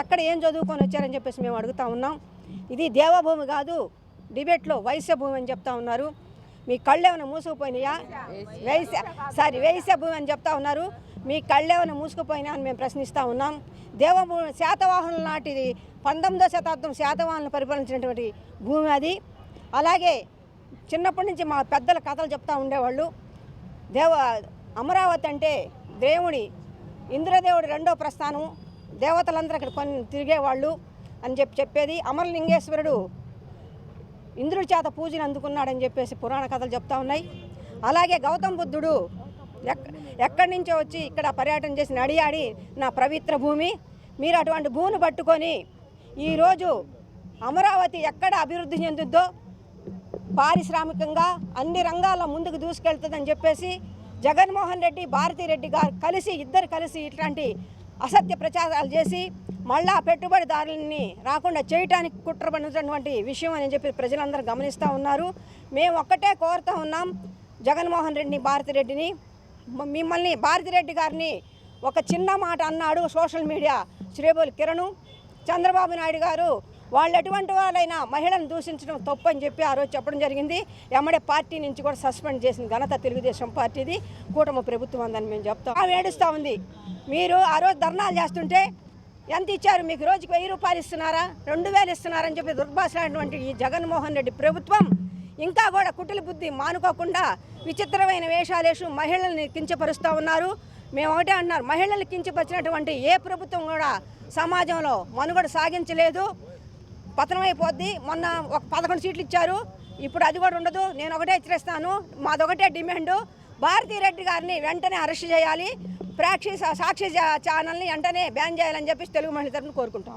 ఎక్కడ ఏం చదువుకొని వచ్చారని చెప్పేసి మేము అడుగుతా ఉన్నాం. ఇది దేవభూమి కాదు డిబేట్లో వైశ్య భూమి అని చెప్తా ఉన్నారు. మీ కళ్ళేమైనా మూసుకుపోయినాయా? వైశ్య సారీ వైశ్య భూమి అని చెప్తా ఉన్నారు. మీ కళ్ళేమైనా మూసుకుపోయినా అని మేము ప్రశ్నిస్తూ ఉన్నాం. దేవభూమి శాతవాహనుల నాటిది పంతొమ్మిదో శతాబ్దం శాతవాహనులు పరిపాలించినటువంటి భూమి అది. అలాగే చిన్నప్పటి నుంచి మా పెద్దల కథలు చెప్తా ఉండేవాళ్ళు. దేవ అమరావతి అంటే దేవుడి ఇంద్రదేవుడి రెండో ప్రస్థానం. దేవతలందరూ అక్కడ కొన్ని తిరిగేవాళ్ళు అని చెప్పి చెప్పేది. అమరలింగేశ్వరుడు ఇంద్రుడి చేత పూజను అందుకున్నాడని చెప్పేసి పురాణ కథలు చెప్తా ఉన్నాయి. అలాగే గౌతమ్ బుద్ధుడు ఎక్ ఎక్కడి నుంచో వచ్చి ఇక్కడ పర్యటన చేసి నడియాడి నా పవిత్ర భూమి మీరు అటువంటి భూమిని పట్టుకొని ఈరోజు అమరావతి ఎక్కడ అభివృద్ధి చెందుద్దో పారిశ్రామికంగా అన్ని రంగాల్లో ముందుకు దూసుకెళ్తుందని చెప్పేసి జగన్మోహన్ రెడ్డి భారతిరెడ్డి గారు కలిసి ఇద్దరు కలిసి ఇట్లాంటి అసత్య ప్రచారాలు చేసి మళ్ళా పెట్టుబడిదారులని రాకుండా చేయటానికి కుట్రపడినటువంటి విషయం అని చెప్పి ప్రజలందరూ గమనిస్తూ ఉన్నారు. మేము ఒక్కటే కోరుతూ ఉన్నాం జగన్మోహన్ రెడ్డిని భారతిరెడ్డిని. మిమ్మల్ని భారతిరెడ్డి గారిని ఒక చిన్న మాట అన్నాడు సోషల్ మీడియా శ్రీబోల్ కిరణు. చంద్రబాబు నాయుడు గారు వాళ్ళు ఎటువంటి వాళ్ళైనా మహిళలను దూషించడం తప్పు అని చెప్పి ఆ రోజు చెప్పడం జరిగింది. ఎమ్మడే పార్టీ నుంచి కూడా సస్పెండ్ చేసిన ఘనత తెలుగుదేశం పార్టీది. కూటమి ప్రభుత్వం అందని మేము చెప్తాం. ఆమె ఏడుస్తూ ఉంది. మీరు ఆ రోజు ధర్నాలు చేస్తుంటే ఎంత ఇచ్చారు? మీకు రోజుకి వెయ్యి రూపాయలు ఇస్తున్నారా? రెండు వేలు ఇస్తున్నారని చెప్పి దుర్భాషలాంటి ఈ జగన్మోహన్ రెడ్డి ప్రభుత్వం ఇంకా కూడా కుటిల బుద్ధి మానుకోకుండా విచిత్రమైన వేషాలేసు మహిళల్ని కించపరుస్తూ ఉన్నారు. మేము ఒకటే అంటున్నారు. మహిళల్ని కించపరిచినటువంటి ఏ ప్రభుత్వం కూడా సమాజంలో మనుగడ సాగించలేదు. పతనమైపోద్ది. మొన్న ఒక పదకొండు సీట్లు ఇచ్చారు. ఇప్పుడు అది కూడా ఉండదు. నేను ఒకటే హెచ్చరిస్తాను. మాదొకటే డిమాండ్. భారతీ రెడ్డి గారిని వెంటనే అరెస్ట్ చేయాలి. ప్రాక్షి సాక్షి ఛానల్ని వెంటనే బ్యాన్ చేయాలని చెప్పేసి తెలుగు మహిళ తరఫున కోరుకుంటా